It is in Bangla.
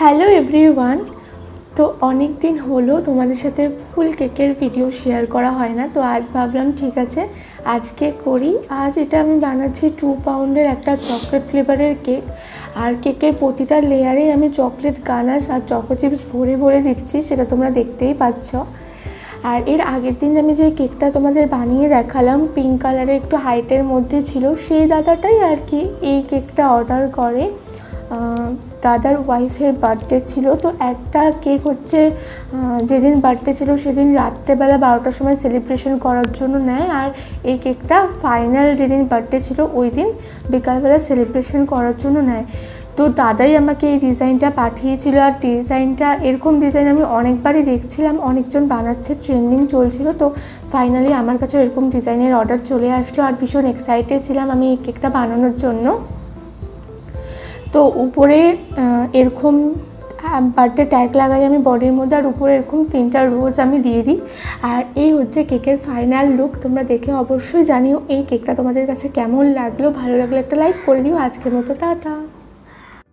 হ্যালো এভরিওয়ান তো অনেক দিন হলো তোমাদের সাথে ফুল কেকের ভিডিও শেয়ার করা হয় না, তো আজ ভাবলাম ঠিক আছে, আজকে করি। আজ এটা আমি বানাচ্ছি টু পাউন্ডের একটা চকলেট ফ্লেভারের কেক আর কেকের প্রতিটা লেয়ারে আমি চকলেট গানাশ আর চকো চিপস ভরে ভরে দিচ্ছি, সেটা তোমরা দেখতেই পাচ্ছ। আর এর আগের দিন আমি যে কেকটা তোমাদের বানিয়ে দেখালাম পিঙ্ক কালারের একটু হাইটের মধ্যে ছিল, সেই দাদাটাই আর কি এই কেকটা অর্ডার করে। দাদার ওয়াইফের বার্থডে ছিল, তো একটা কেক হচ্ছে যেদিন বার্থডে ছিল সেদিন রাত্রেবেলা বারোটার সময় সেলিব্রেশন করার জন্য নেয়, আর এই কেকটা ফাইনাল যেদিন বার্থডে ছিল ওই দিন বিকালবেলা সেলিব্রেশন করার জন্য নেয়। তো দাদাই আমাকে এই ডিজাইনটা পাঠিয়েছিল, আর ডিজাইনটা এরকম ডিজাইন আমি অনেকবারই দেখছিলাম, অনেকজন বানাচ্ছে ট্রেন্ডিং চলছিল, তো ফাইনালি আমার কাছে এরকম ডিজাইনের অর্ডার চলে আসলো, আর ভীষণ এক্সাইটেড ছিলাম আমি এই কেকটা বানানোর জন্য। তো উপরে এরকম বার্থডে ট্যাগ লাগাই আমি বডির মধ্যে, আর উপরে এরকম তিনটা রোজ আমি দিয়ে দিই। আর এই হচ্ছে কেকের ফাইনাল লুক তোমরা দেখে অবশ্যই জানিও এই কেকটা তোমাদের কাছে কেমন লাগল, ভালো লাগল একটা লাইক করে দিও। আজকের মতো, টাটা।